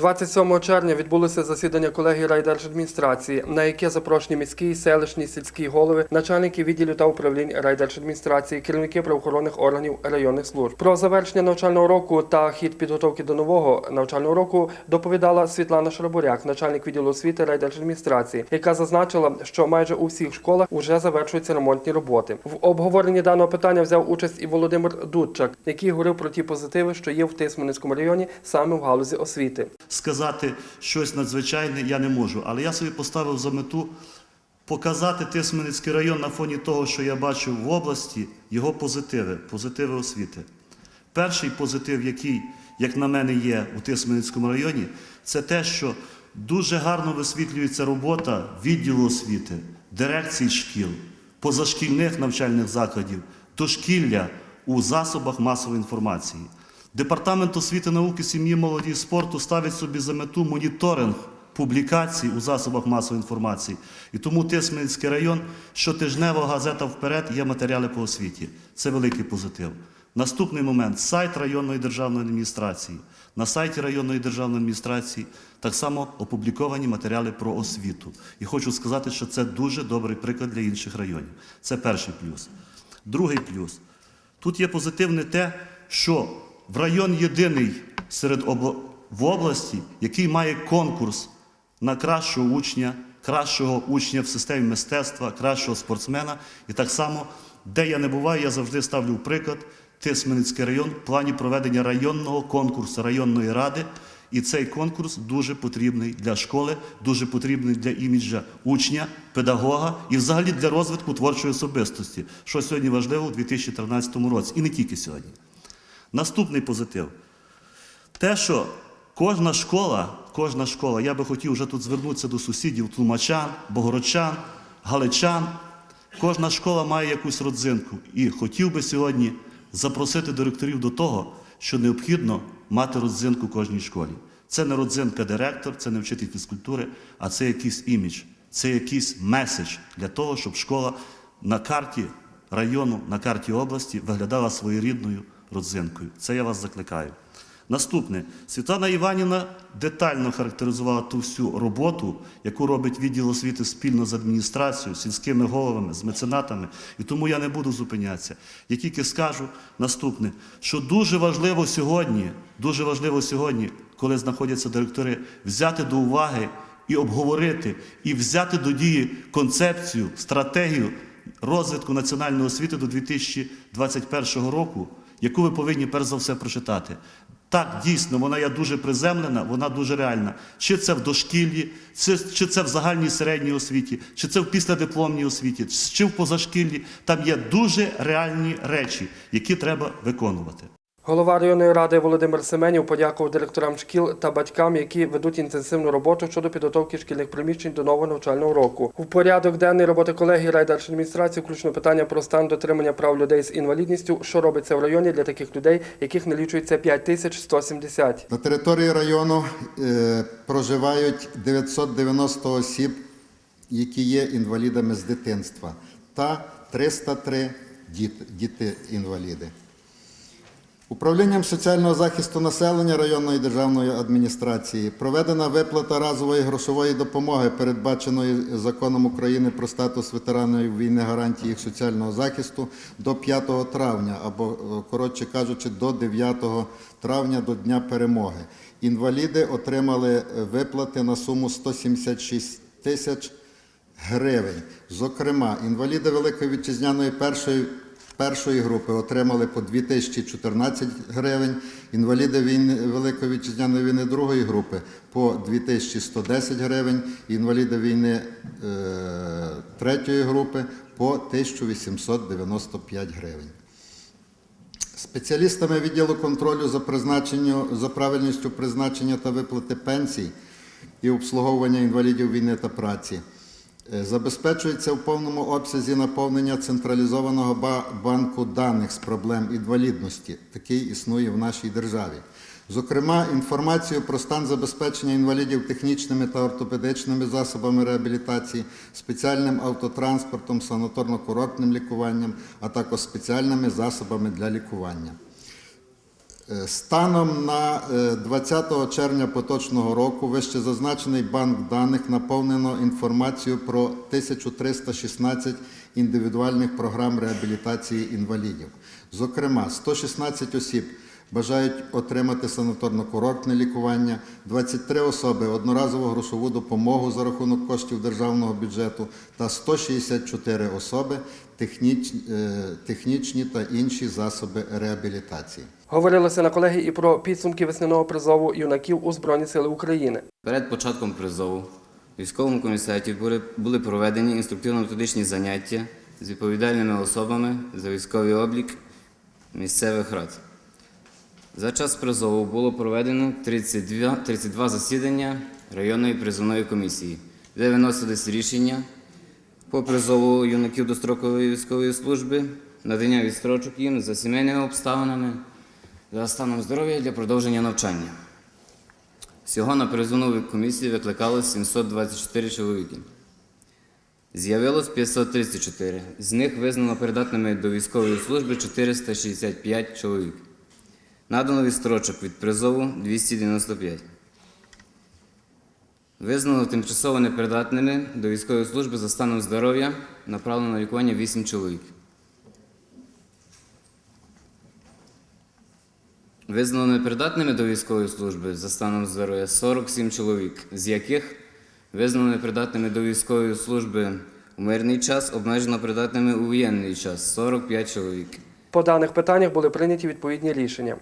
27 червня відбулося засідання колегії райдержадміністрації, на яке запрошені міські, селищні, сільські голови, начальники відділів та управлінь райдержадміністрації, керівники правоохоронних органів районних служб. Про завершення навчального року та хід підготовки до нового навчального року доповідала Світлана Шарабуряк, начальник відділу освіти райдержадміністрації, яка зазначила, що майже у всіх школах вже завершуються ремонтні роботи. В обговоренні даного питання взяв участь і Володимир Дудчак, який говорив про ті позитиви, що є в Тисменницькому районі саме в галузі освіти. Сказати щось надзвичайне я не можу. Але я собі поставив за мету показати Тисменницький район на фоні того, що я бачу в області, його позитиви, позитиви освіти. Перший позитив, який, як на мене, є у Тисменницькому районі, це те, що дуже гарно висвітлюється робота відділу освіти, дирекцій шкіл, позашкільних навчальних закладів, дошкілля у засобах масової інформації. Департамент освіти, науки, сім'ї, молоді і спорту ставить собі за мету моніторинг публікацій у засобах масової інформації. І тому Тисменський район щотижнево газета вперед є матеріали по освіті. Це великий позитив. Наступний момент сайт районної державної адміністрації. На сайті районної державної адміністрації так само опубліковані матеріали про освіту. І хочу сказати, що це дуже добрий приклад для інших районів. Це перший плюс. Другий плюс. Тут є позитивне те, що в район єдиний серед обла... в області, який має конкурс на кращого учня, кращого учня в системі мистецтва, кращого спортсмена. І так само, де я не буваю, я завжди ставлю приклад Тисменницький район в плані проведення районного конкурсу районної ради. І цей конкурс дуже потрібний для школи, дуже потрібний для іміджа учня, педагога і взагалі для розвитку творчої особистості, що сьогодні важливо у 2013 році, і не тільки сьогодні. Наступний позитив. Те, що кожна школа, кожна школа, я би хотів вже тут звернутися до сусідів тлумачан, богородчан, галичан. Кожна школа має якусь родзинку. І хотів би сьогодні запросити директорів до того, що необхідно мати родзинку кожній школі. Це не родзинка директор, це не вчитель фізкультури, а це якийсь імідж, це якийсь меседж для того, щоб школа на карті району, на карті області виглядала своєрідною родзинкою. Це я вас закликаю. Наступне, Світлана Іванівна детально характеризувала ту всю роботу, яку робить відділ освіти спільно з адміністрацією, сільськими головами, з меценатами. І тому я не буду зупинятися. Я тільки скажу наступне, що дуже важливо сьогодні, дуже важливо сьогодні, коли знаходяться директори, взяти до уваги і обговорити, і взяти до дії концепцію, стратегію розвитку національної освіти до 2021 року, яку ви повинні перш за все прочитати. Так, дійсно, вона є дуже приземлена, вона дуже реальна. Чи це в дошкіллі, чи, чи це в загальній середній освіті, чи це в післядипломній освіті, чи в позашкіллі. Там є дуже реальні речі, які треба виконувати. Голова районної ради Володимир Семенів подякував директорам шкіл та батькам, які ведуть інтенсивну роботу щодо підготовки шкільних приміщень до нового навчального року. У порядок денний роботи колегії райдержадміністрації включено питання про стан дотримання прав людей з інвалідністю, що робиться в районі для таких людей, яких налічується 5170. На території району е, проживають 990 осіб, які є інвалідами з дитинства, та 303 діт- діти-інваліди. Управлінням соціального захисту населення районної державної адміністрації проведена виплата разової грошової допомоги, передбаченої законом України про статус ветеранів війни гарантії їх соціального захисту до 5 травня, або, е, коротше кажучи, до 9 травня до Дня перемоги. Інваліди отримали е, виплати на суму 176 тисяч гривень. Зокрема, інваліди Великої вітчизняної першої, першої групи отримали по 2014 гривень, інваліди війни, Великої вітчизняної війни другої групи по 2110 гривень, інваліди війни е, третьої групи по 1895 гривень. Спеціалістами відділу контролю за за правильністю призначення та виплати пенсій і обслуговування інвалідів війни та праці забезпечується в повному обсязі наповнення централізованого банку даних з проблем інвалідності. Такий існує в нашій державі. Зокрема, інформацію про стан забезпечення інвалідів технічними та ортопедичними засобами реабілітації, спеціальним автотранспортом, санаторно-курортним лікуванням, а також спеціальними засобами для лікування. Е, Станом на е, 20 червня поточного року вище зазначений банк даних наповнено інформацією про 1316 індивідуальних програм реабілітації інвалідів. Зокрема, 116 осіб бажають отримати санаторно-курортне лікування, 23 особи одноразову грошову допомогу за рахунок коштів державного бюджету та 164 особи е, технічні та інші засоби реабілітації. Говорилося на колегії і про підсумки весняного призову юнаків у Збройні Сили України. Перед початком призову в військовому комісаті були, були проведені інструктивно-методичні заняття з відповідальними особами за військовий облік місцевих рад. За час призову було проведено 32, 32 засідання районної призовної комісії, де виносились рішення по призову юнаків до строкової військової служби, надання відстрочок їм за сімейними обставинами, за станом здоров'я для продовження навчання. Всього на призовну комісію викликалось 724 чоловіки. З'явилось 534. З них визнано придатними до військової служби 465 чоловік. Надано відстрочок від призову 295. Визнано тимчасово непридатними до військової служби за станом здоров'я, направлено на лікування 8 чоловік. Визнано непридатними до військової служби за станом здоров'я 47 чоловік, з яких визнано непридатними до військової служби у мирний час, обмежено придатними у воєнний час 45 чоловік. По даних питаннях були прийняті відповідні рішення.